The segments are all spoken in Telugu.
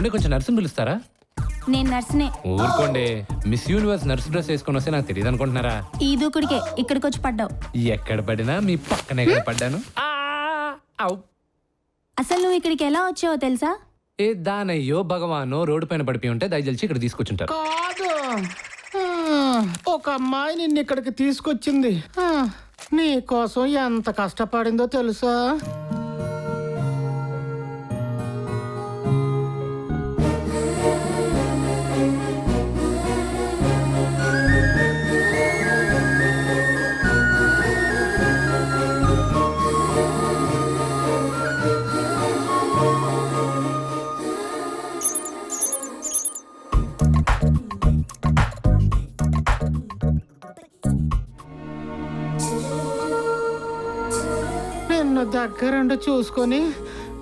ఏమండి కొంచెం నర్సుని పిలుస్తారా? నేను నర్సునే. ఊరుకోండి. మిస్ యూనివర్స్ నర్స్ డ్రెస్ వేసుకొని వస్తే నాకు తెలియదు అనుకుంటున్నారా? ఈ దూకుడికే ఇక్కడికి వచ్చి పడ్డావు. ఎక్కడ పడినా మీ పక్కనే కదా పడ్డాను. ఆ! ఔ! అసలు నువ్వు ఇక్కడికి ఎలా వచ్చావో తెలుసా? ఏ దానయ్యో భగవానో రోడ్డు పైన పడిపోయి ఉంటే దయచేసి ఇక్కడ తీసుకొచ్చుంటారు. కాదు. ఒక అమ్మాయి నిన్ను ఇక్కడికి తీసుకొచ్చింది. ఆ, నీ కోసం ఎంత కష్టపడిందో తెలుసా? నిన్ను దగ్గరుండి చూసుకొని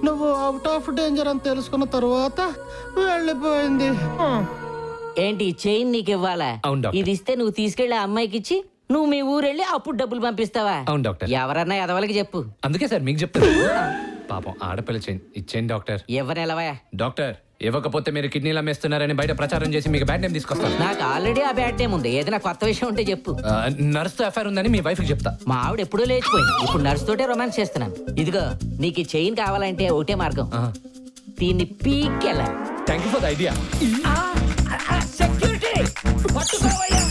నువ్వు అవుట్ ఆఫ్ డేంజర్ అని తెలుసుకున్న తర్వాత వెళ్ళిపోయింది. ఏంటి చైన్ నీకు ఇవ్వాలా అవును, డాక్టర్. ఇది ఇస్తే నువ్వు తీసుకెళ్ళి ఆ అమ్మాయికి ఇచ్చి నువ్వు మీ ఊరెళ్ళి అప్పుడు డబ్బులు పంపిస్తావా? అవును డాక్టర్. ఎవరన్నా ఎదవలకి చెప్పు. అందుకే సార్ మీకు చెప్తాను. పాపం ఆడపిల్ల చేయండి ఇచ్చేయండి డాక్టర్. ఎవరిని ఎలవా డాక్టర్ ఇవ్వకపోతే మీరు కిడ్నీలు అమ్మేస్తున్నారని బయట ప్రచారం చేసి మీకు బ్యాడ్ నేమ్ తీసుకొస్తాను. నాకు ఆల్రెడీ ఆ బ్యాడ్ టైం ఉంది. ఏదైనా కొత్త విషయం ఉంటే చెప్పు. నర్సుతో ఎఫ్ఐఆర్ ఉందని మీ వైఫ్కి చెప్తా. మా ఆవిడ ఎప్పుడూ లేచిపోయింది. ఇప్పుడు నర్స్ తోటే రొమాన్స్ చేస్తున్నాను. ఇదిగో నీకు ఈ చైన్ కావాలంటే ఒకటే మార్గం. దీన్ని పీకెళ్ళాలి thank you for the idea security పట్టుకున్నాను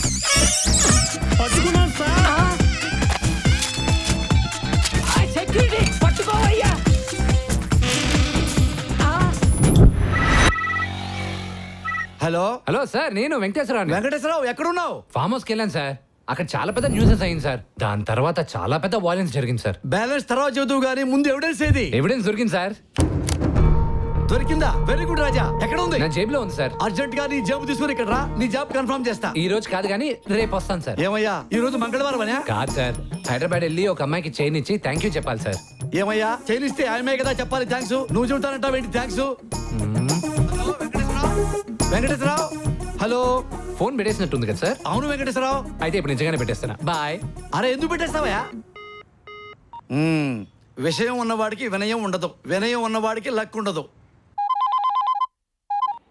సార్ హలో? హలో సార్ నేను వెంకటేశ్వరరావు వెంకటేశ్వరరావు ఎక్కడున్నావు? ఫామ్ హౌస్కి వెళ్ళాను సార్. అక్కడ చాలా పెద్ద న్యూసెస్ అయింది సార్. దాని తర్వాత చాలా పెద్ద వాయిలెన్స్ జరిగింది సార్. బ్యాలెన్స్ తర్వాత చదువు గానీ ముందు ఎవిడెన్స్ ఏది? ఎవిడెన్స్ దొరికింది సార్. దొరికిందా? Very good Raja. ఎక్కడ ఉంది నా జేబులో ఉంది సార్. అర్జెంట్గా నీ జాబ్ తీసుకుని ఇక్కడ రా. నీ జాబ్ కన్ఫర్మ్ చేస్తా. ఈ రోజు కాదు కానీ రేపు వస్తాను సార్. ఏమయ్యా? ఈ రోజు మంగళవారం అనే కాదు సార్. హైదరాబాద్ వెళ్ళి ఒక అమ్మాయికి చైన్ ఇచ్చి థ్యాంక్ యూ చెప్పాలి సార్. ఏమయ్యా? చేయనిస్తే ఆయమే కదా చెప్పాలి థ్యాంక్స్ నువ్వు చెబుతానంటావు ఏంటి థ్యాంక్స్ వెంకటేశ్వరరావు. హలో ఫోన్ పెట్టేసినట్టుంది కదా సార్? అవును వెంకటేశ్వరరావు. అయితే ఇప్పుడు నిజంగానే పెట్టేస్తాను? బాయ్. అరే ఎందుకు పెట్టేస్తావయ్యా? మ్మ్. విషయం ఉన్నవాడికి వినయం ఉండదు. వినయం ఉన్నవాడికి లక్ ఉండదు.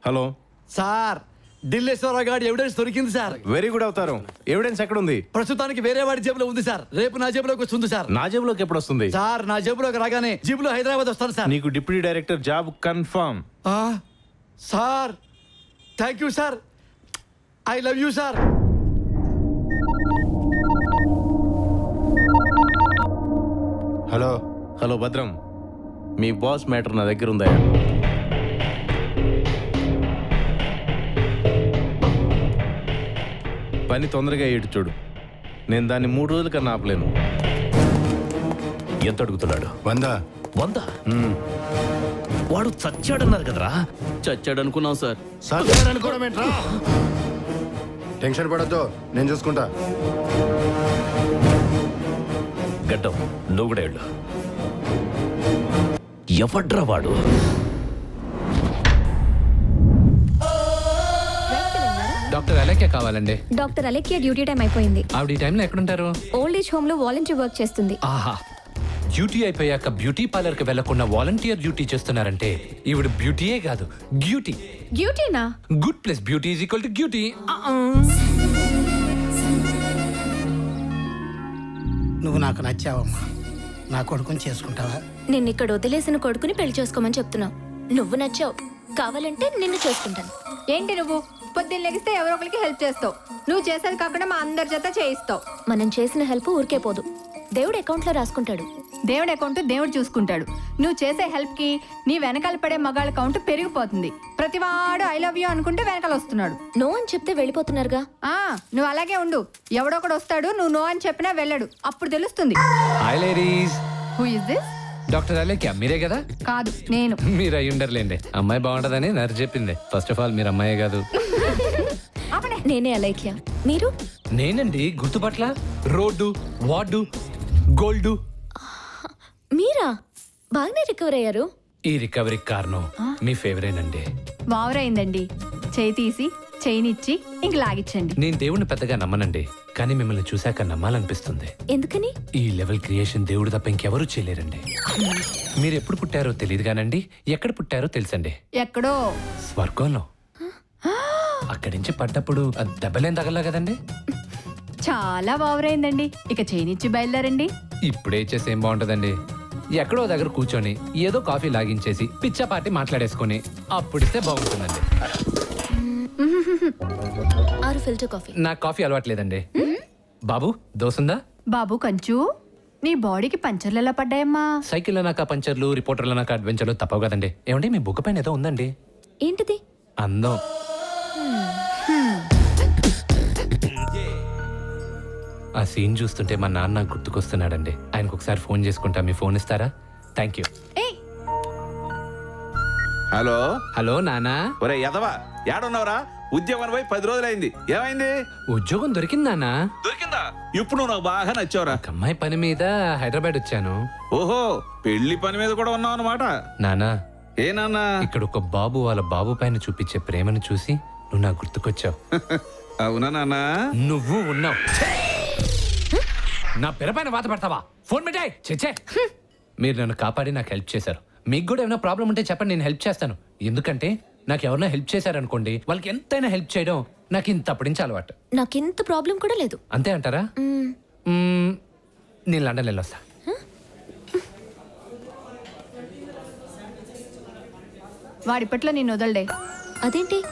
హలో. సార్ ఢిల్లేశ్వరరావు గారి ఎవిడెన్స్ దొరికింది సార్. వెరీ గుడ్ అవతారం. ఎవిడెన్స్ ఎక్కడ ఉంది ప్రస్తుతానికి వేరే వాడి జేబులో ఉంది సార్. రేపు నా జేబులోకి వస్తుంది సార్. నా జేబులోకి ఎప్పుడు వస్తుంది సార్ నా జేబులోకి రాగానే జీబులో హైదరాబాద్ వస్తాను సార్. నీకు డిప్యూటీ డైరెక్టర్ జాబ్ కన్ఫర్మ్ ఆ, sir thank you sir I love you sir hello hello భద్రం మీ బాస్ మ్యాటర్ నా దగ్గర ఉందా పని తొందరగా ఏడు చూడు. నేను దాన్ని మూడు రోజుల కన్నా ఆపలేను. ఎంత అడుగుతున్నాడు? వందా. వంద? వాడు చచ్చాడన్నారు కదరా? చచ్చాడు అనుకున్నాం సార్. సత్యాన్ని అనుకోవడం ఏంట్రా? టెన్షన్ పడద్దు నేను చూసుకుంటా. గడ్డం నువ్వు కూడా వెళ్ళు. ఎవడ్రా వాడు? డాక్టర్ అలెక్కే కావాలండి. డాక్టర్ డ్యూటీ టైం అయిపోయింది. ఆవిడ ఈ టైంలో ఎక్కడుంటారు? ఓల్డ్ ఏజ్ హోమ్లో వాలంటీర్ వర్క్ చేస్తుంది. ఆహా డ్యూటీ అయిపోయాక బ్యూటీ పార్లర్కి వెళ్ళకుండా వాలంటీర్ డ్యూటీ చేస్తున్నారంటే ఈవిడ బ్యూటీయే కాదు beauty డ్యూటీనా? Good plus beauty is equal to beauty నువ్వు నాకు నచ్చావమ్మా. నా కొడుకుని చేసుకుంటావా? నిన్ను ఇక్కడ వదిలేసిన కొడుకుని పెళ్ళి చేసుకోమని చెప్తున్నావు. నువ్వు నచ్చావు. కావాలంటే నిన్ను చేసుకుంటాను. ఏంటి నువ్వు? పొద్దున్న లెగిస్తే ఎవరో ఒకరికి హెల్ప్ చేస్తావు. నువ్వు చేసేది కాకుండా మా అందరి చేత చేయిస్తావు. మనం చేసిన హెల్ప్ ఊరికే పోదు. దేవుడు అకౌంట్లో రాసుకుంటాడు. దేవుడి అకౌంట్ దేవుడు చూసుకుంటాడు. నువ్వు చేసే హెల్ప్కి నీ వెనకాల పడే మగాళ్ళ కౌంట్ పెరిగిపోతుంది. ప్రతివాడు ఐ లవ్ యూ అనుకుంటే వెనకాల వస్తున్నాడు. నో అని చెప్తే వెళ్ళిపోతున్నారుగా. ఆ నువ్వు అలాగే ఉండు. ఎవడొకడు వస్తాడు నువ్వు నో అని చెప్పినా వెళ్ళడు. అప్పుడు తెలుస్తుంది. Hi ladies who is this doctor Alekya మీరే కదా? కాదు నేను. మీరు అయి ఉండర్లేండి. అమ్మాయి బాగుంటదని నర్స్ చెప్పింది. ఫస్ట్ ఆఫ్ ఆల్ మీరు అమ్మాయే కాదు. నేనే అలైక్య. మీరు? నేనండి గుర్తుపట్ల? Road ward gold. మీరా? బాగానే రికవర్ అయ్యారు. ఈ రికవరీ కారణం మీ ఫేవరేట్ అండి వావరైందండి. చేయి తీసి చైన్ ఇచ్చి ఇంక లాగిచ్చండి. నేను దేవుడిని పెద్దగా నమ్మనండి. కానీ మిమ్మల్ని చూశాక నమ్మాలనిపిస్తుంది. ఎందుకని? ఈ లెవెల్ క్రియేషన్ దేవుడు తప్ప ఇంకెవరూ చేయలేరండి. మీరు ఎప్పుడు పుట్టారో తెలియదు కానండి. ఎక్కడ పుట్టారో తెలుసండి. ఎక్కడో? స్వర్గంలో. అక్కడి నుంచి పడ్డప్పుడు ఆ దెబ్బలేం తగలా కదండి. చాలా బావరైందండి ఇక చైన్ ఇచ్చి బయలుదేరండి. ఇప్పుడే చేసి ఏం బాగుంటుందండి? ఎక్కడో దగ్గర కూర్చొని ఏదో కాఫీ లాగించేసి పిచ్చపాటి మాట్లాడేసుకొని అప్పుడిస్తే బాగుంటుందండి. ఆరు ఫిల్టర్ కాఫీ. నాకు కాఫీ అలవాట్లేదండి. బాబు దోసుందా? బాబు కంచు నీ బాడీకి పంచర్లు ఎలా పడ్డాయమ్మా? సైకిల్ నాక పంచర్లు రిపోర్టర్ల నాక అడ్వెంచర్లు తప్పవు కదండి. ఏమండి మీ బుక్ పైన ఏదో ఉందండి. ఏంటిది? అందం. ఆ సీన్ చూస్తుంటే మా నాన్న నాకు గుర్తుకొస్తున్నాడండి. ఆయనకు ఒకసారి ఫోన్ చేసుకుంటా. మీ ఫోన్ ఇస్తారా? థ్యాంక్ యూ ఏయ్ హలో? హలో నానా ఒరే యదవా ఏడున్నావురా ఉద్యోగం పోయి పది రోజులైంది. ఏమైంది? ఉద్యోగం దొరికింది నానా దొరికిందా? ఇప్పుడు నువ్వు నాకు బాగా నచ్చావురా. ఒక అమ్మాయి పని మీద హైదరాబాద్ వచ్చాను. ఓహో పెళ్ళి పని మీద కూడా ఉన్నావు అనమాట నానా ఏ నాన్న? ఇక్కడ ఒక బాబు వాళ్ళ బాబు పైన చూపించే ప్రేమను చూసి నువ్వు నాకు గుర్తుకొచ్చావు. అవునా నాన్న? నువ్వు ఉన్నావు. నా పిర పైన వాత పడతావా? ఫోన్ పెట్టాయి చెచ్చే మీరు నన్ను కాపాడి నాకు హెల్ప్ చేశారు. మీకు కూడా ఏమైనా ప్రాబ్లం ఉంటే చెప్పండి నేను హెల్ప్ చేస్తాను. ఎందుకంటే నాకు ఎవరైనా హెల్ప్ చేశారనుకోండి వాళ్ళకి ఎంతైనా హెల్ప్ చేయడం నాకు ఇంత అప్పటి నుంచి అలవాటు. నాకెంత ప్రాబ్లం కూడా లేదు. అంతే అంటారా? మ్మ్. నేను లండన్ వెళ్ళొస్తా. వాడిప్పట్లో నేను వదలడే. అదేంటి?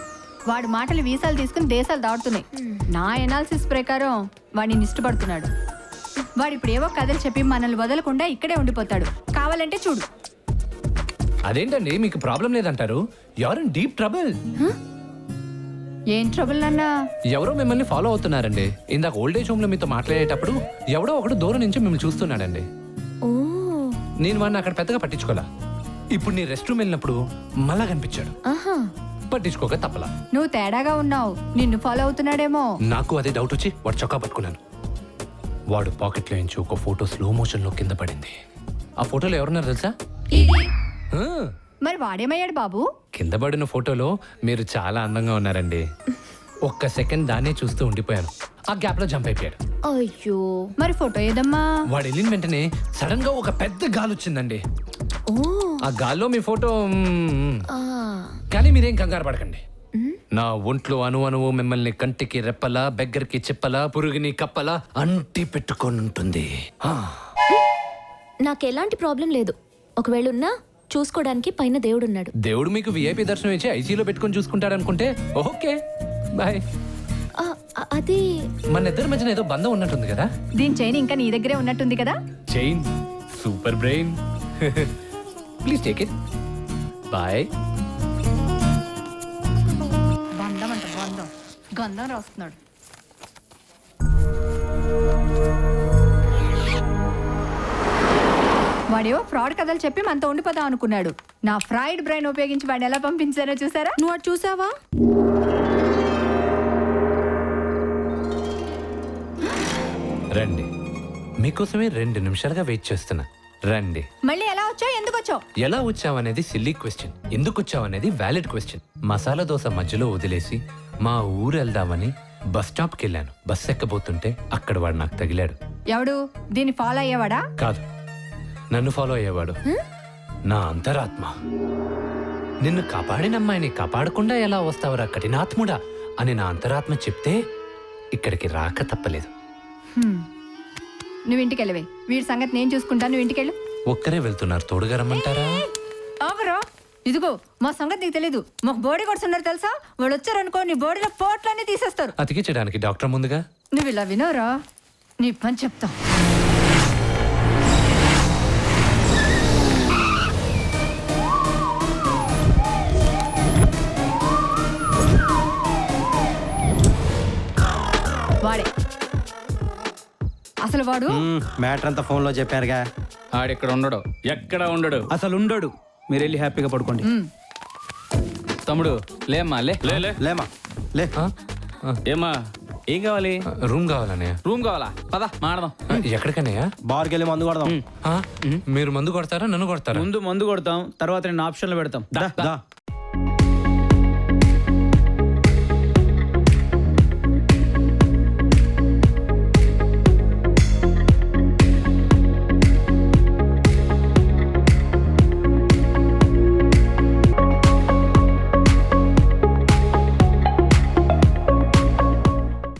వాడి మాటలు వీసాలు తీసుకుని దేశాలు దాటుతున్నాయి. నా ఎనాలిసిస్ ప్రకారం వాడిని ఇష్టపడుతున్నాడు. వాడు ఇప్పుడు ఏవో కథలు చెప్పి మనల్ని వదలకుండా ఇక్కడే ఉండిపోతాడు. కావాలంటే చూడు. అదేంటండి? మీకు ప్రాబ్లం లేదంటారు? ఎవరు డీప్ ట్రబుల్ ఏం ట్రబుల్ నాన్న? ఎవరో మిమ్మల్ని ఫాలో అవుతున్నారండి. ఇందాక ఓల్డ్ ఏజ్ హోమ్లో మీతో మాట్లాడేటప్పుడు ఎవడో ఒకడు దూరం నుంచి మిమ్మల్ని చూస్తున్నాడండి. నేను వాడిని అక్కడ పెద్దగా పట్టించుకోలా. ఇప్పుడు నీ రెస్ట్ రూమ్ వెళ్ళినప్పుడు మళ్ళా కనిపించాడు. పట్టించుకోక తప్పలా. నువ్వు తేడాగా ఉన్నావు. నిన్ను ఫాలో అవుతున్నాడేమో. నాకు అదే డౌట్ వచ్చి వాడు చొక్కా పట్టుకున్నాను వాడు పాకెట్లో నుంచి ఒక ఫోటో స్లో మోషన్లో కింద పడింది. ఆ ఫోటోలో ఎవరున్నారు తెలుసా? ఆ, మరి వాడేమయ్యాడు బాబు? కింద పడిన ఫోటోలో మీరు చాలా అందంగా ఉన్నారండి. ఒక్క సెకండ్ దాన్నే చూస్తూ ఉండిపోయాను. ఆ గ్యాప్లో జంప్ అయిపోయాడు. అయ్యో మరి ఫోటో ఏదమ్మా? వాడు వెళ్ళిన వెంటనే సడన్గా ఒక పెద్ద గాలి వచ్చిందండి. ఓ. ఆ గాల్లో మీ ఫోటో మ్మ్, ఆ. కానీ మీరేం కంగారు పడకండి. నా ఒంట్లో అణు అణువు మిమ్మల్ని కంటికి రెప్పలా బెగ్గరికి చెప్పలా పురుగుని కప్పలా అంటి పెట్టుకొని ఉంటుంది. ఆ, నాకు ఎలాంటి ప్రాబ్లం లేదు. ఒకవేళ ఉన్నా చూసుకోవడానికి పైన దేవుడున్నాడు. దేవుడు మీకు విఐపి దర్శనం ఇచ్చి ఐసీలో పెట్టుకొని చూసుకుంటాడు అనుకుంటే ఓకే బాయ్. అది మన ఇద్దరి మధ్యన ఏదో బంధం ఉన్నట్టుంది కదా? దీని చైన్ ఇంకా నీ దగ్గరే ఉన్నట్టుంది కదా? Chain super brain. Please take it boy గంధం రాస్తున్నాడు. వాడేవో ఫ్రాడ్ కథలు చెప్పి మనతో ఉండిపోదాం అనుకున్నాడు. నా ఫ్రైడ్ బ్రెయిన్ ఉపయోగించి వాడిని ఎలా పంపించారో చూసారా? నువ్వు అటు చూసావా? రండి. మీకోసమే రెండు నిమిషాలుగా వెయిట్ చేస్తున్నా. రండి. మళ్ళీ ఎలా వచ్చావు? ఎందుకు వచ్చావు? ఎలా వచ్చావనేది సిల్లీ క్వశ్చన్. ఎందుకు వచ్చావనేది వ్యాలిడ్ క్వశ్చన్. మసాలా దోశ మధ్యలో వదిలేసి మా ఊరు వెళ్దామని బస్ స్టాప్కి వెళ్ళాను బస్ ఎక్కబోతుంటే అక్కడ వాడు నాకు తగిలాడు. ఎవడు? దీన్ని ఫాలో అయ్యేవాడా? కాదు. నన్ను ఫాలో అయ్యేవాడు. నా అంతరాత్మ. నిన్ను కాపాడిన అమ్మాయిని కాపాడకుండా ఎలా వస్తావురా కఠినాత్ముడా అని నా అంతరాత్మ చెప్తే ఇక్కడికి రాక తప్పలేదు. హ్మ్. నువ్వు ఇంటికి వెళ్ళవే వీడి సంగతి నేను చూసుకుంటాను. నువ్వు ఇంటికి వెళ్ళు ఒక్కరే వెళ్తున్నారు. తోడుగా రమ్మంటారా? ఆగరా ఇదిగో మా సంగతి నీకు తెలీదు. మాకు బోడీ కొడుతున్నారు తెలుసా? వాళ్ళు వచ్చారనుకో నీ బోడీలో పోట్లన్నీ తీసేస్తారు. అతికించడానికి డాక్టర్ ముందుగా? నువ్వు ఇలా వినోరా? నీ పని చెప్తా. వాడే. అసలు వాడు? మ్యాటర్ అంతా ఫోన్లో చెప్పారుగా. ఆడెక్కడ ఉండడు. ఎక్కడ ఉండడు? అసలు ఉండడు. మీరు వెళ్ళి హ్యాపీగా పడుకోండి. తమ్ముడు లేమ్మా లే. లే లే. లేమా లే. ఏమ్మా ఏం కావాలి? రూమ్ కావాలన్నయ్య. రూమ్ కావాలా? పద మాడదాం ఆ, ఎక్కడికన్నయ్య? బార్కి వెళ్ళి మందు కొడదాం? మీరు మందు కొడతారా నన్ను కొడతారా? ముందు మందు కొడతాం తర్వాత నేను ఆప్షన్లు పెడతాం.